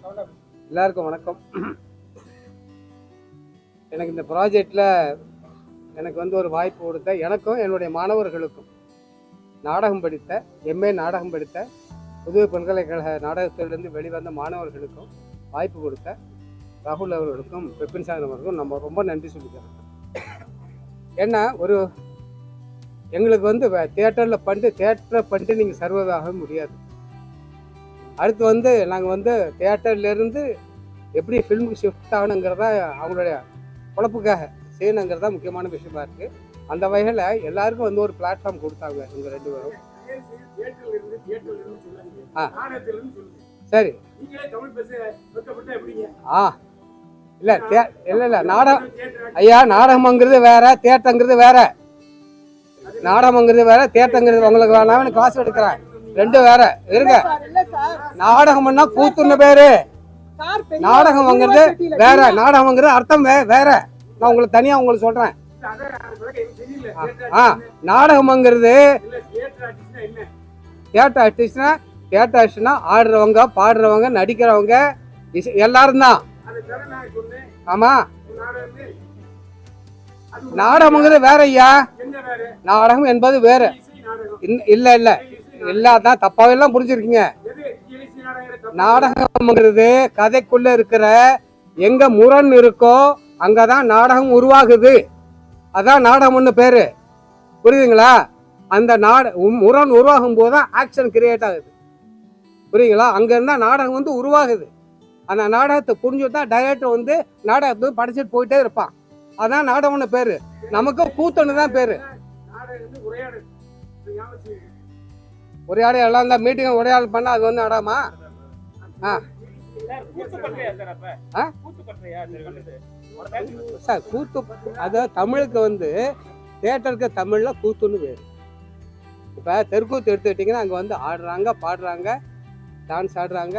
எல்லாருக்கும் வணக்கம். எனக்கு இந்த ப்ராஜெக்டில் எனக்கு வந்து ஒரு வாய்ப்பு கொடுத்த எனக்கும் என்னுடைய மாணவர்களுக்கும் நாடகம் படித்த எம்ஏ நாடகம் படித்த புதுவை பல்கலைக்கழக நாடகத்திலிருந்து வெளிவந்த மாணவர்களுக்கும் வாய்ப்பு கொடுத்த ராகுல் அவர்களுக்கும் பெப்பின் சாகர் அவர்களுக்கும் நம்ம ரொம்ப நன்றி சொல்லிக்கிறோம். ஏன்னா ஒரு எங்களுக்கு வந்து தேட்டரில் பண்ணிட்டு தேட்டரை பண்ணிட்டு நீங்கள் சர்வதாகவே முடியாது. அடுத்து வந்து நாங்கள் வந்து தேட்டர்லேருந்து எப்படி ஃபில்முக்கு ஷிஃப்ட் ஆகணுங்கிறத அவங்களுடைய குழப்புக்காக செய்யணுங்கிறது தான் முக்கியமான விஷயமா இருக்குது அந்த வகையில் எல்லாருக்கும் வந்து ஒரு பிளாட்ஃபார்ம் கொடுத்தாங்க இவங்க ரெண்டு பேரும். ஆ. சரி. ஆ. இல்லை தே இல்லை இல்லை நாடகம் ஐயா நாடகம்ங்கிறது வேற தேட்டங்கிறது வேற. நாடகம்ங்கிறது வேற தேட்டங்கிறது உங்களுக்கு வேணாம்னு காசு எடுக்கிறேன். ரெண்டும் வேற. இருங்க. நாடகம்னா கூத்துன்னு பேரு. நாடகம்ங்கிறது வேற. நாடகம்ங்கிறது அர்த்தம் வே வேற. நான் உங்களுக்கு தனியா உங்களுக்கு சொல்றேன். ஆ நாடகம்ங்கிறது தியேட்டர் ஆர்டிஸ்ட்னா தியேட்டர் ஆர்டிஸ்ட்னா ஆடுறவங்க பாடுறவங்க நடிக்கிறவங்க எல்லாரும் தான். ஆமா. நாடகம்ங்கிறது வேற? ஐயா நாடகம் என்பது வேற. இல்ல இல்ல. இல்லாதான் தப்பாவே எல்லாம் புரிஞ்சிருக்கீங்க. நாடகம்ங்கிறது கதைக்குள்ள இருக்கிற எங்க முரண் இருக்கோ அங்கதான் நாடகம் உருவாகுது. அதான் நாடகம்னு பேரு. புரியுதுங்களா? அந்த நாட உம் முரண் உருவாகும் போது தான் ஆக்ஷன் கிரியேட் ஆகுது. புரியுங்களா அங்க இருந்தா நாடகம் வந்து உருவாகுது. அந்த நாடகத்தை புரிஞ்சு தான் டைரக்டர் வந்து நாடகத்தை படிச்சுட்டு படைச்சிட்டு போயிட்டே இருப்பான். அதான் நாடகம்னு பேரு. நமக்கு கூத்தன்னு தான் பேரு. உரையாடு எல்லாம் இருந்தால் மீட்டிங் உரையாடல் பண்ணால் அது வந்து நாடகமா ஆ? சார் கூத்து அதாவது தமிழுக்கு வந்து தேட்டருக்கு தமிழில் கூத்துன்னு வேறு. இப்போ தெருக்கூத்து எடுத்துக்கிட்டிங்கன்னா அங்கே வந்து ஆடுறாங்க பாடுறாங்க டான்ஸ் ஆடுறாங்க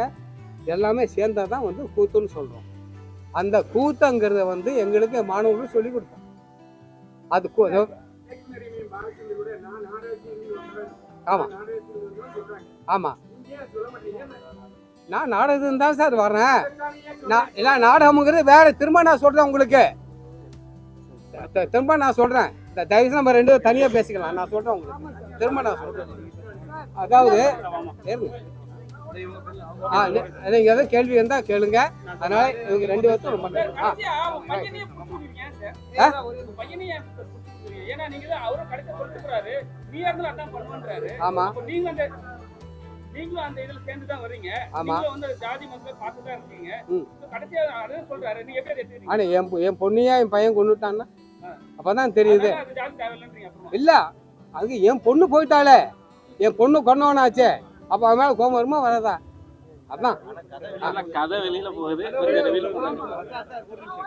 எல்லாமே சேர்ந்தால் தான் வந்து கூத்துன்னு சொல்கிறோம் அந்த கூத்துங்கிறத வந்து எங்களுக்கு மாணவர்களும் சொல்லி கொடுத்தோம். அது ஆமாம் ஆமாம் நான் நாடகத்துக்கு தான் சார் வரேன் நான் இல்லை நாடகம்ங்கிறது வேற. திரும்ப நான் சொல்கிறேன் உங்களுக்கு. திரும்ப நான் சொல்கிறேன் தயவுசெய்து நம்ம ரெண்டு தனியாக பேசிக்கலாம். நான் சொல்கிறேன் உங்களுக்கு. திரும்ப நான் சொல்கிறேன் அதாவது ஆ நீ- நீங்க எதாவது கேள்வி இருந்தால் கேளுங்க. அதனால இவங்க ரெண்டு பேர்த்தும் ரொம்ப. ஆ. ஆ? ஏன்னா நீங்க தான் அவரும் கடைசி சொல்லிட்டுறாரு நீ இருந்தாலும் அதான் பண்ணுன்றாரு ஆமா. அப்ப நீங்க அந்த நீங்களும் அந்த இதுல சேர்ந்து தான் வர்றீங்க. ஆமா. வந்து ஜாதி மக்களை பார்த்து தான் இருக்கீங்க கடைசியா அதே சொல்றாரு நீங்க எப்படி ஆனால் என் என் பொண்ணையா என் பையன் கொண்டுட்டான்னா அப்பதான் தெரியுது. இல்ல அது என் பொண்ணு போயிட்டாளே. என் பொண்ணு கொண்டவனாச்சே அப்ப அவன் மேல கோபம் வருமா வராதா? அதான். கதை வெளியில போகுது. வெளியில போகுது.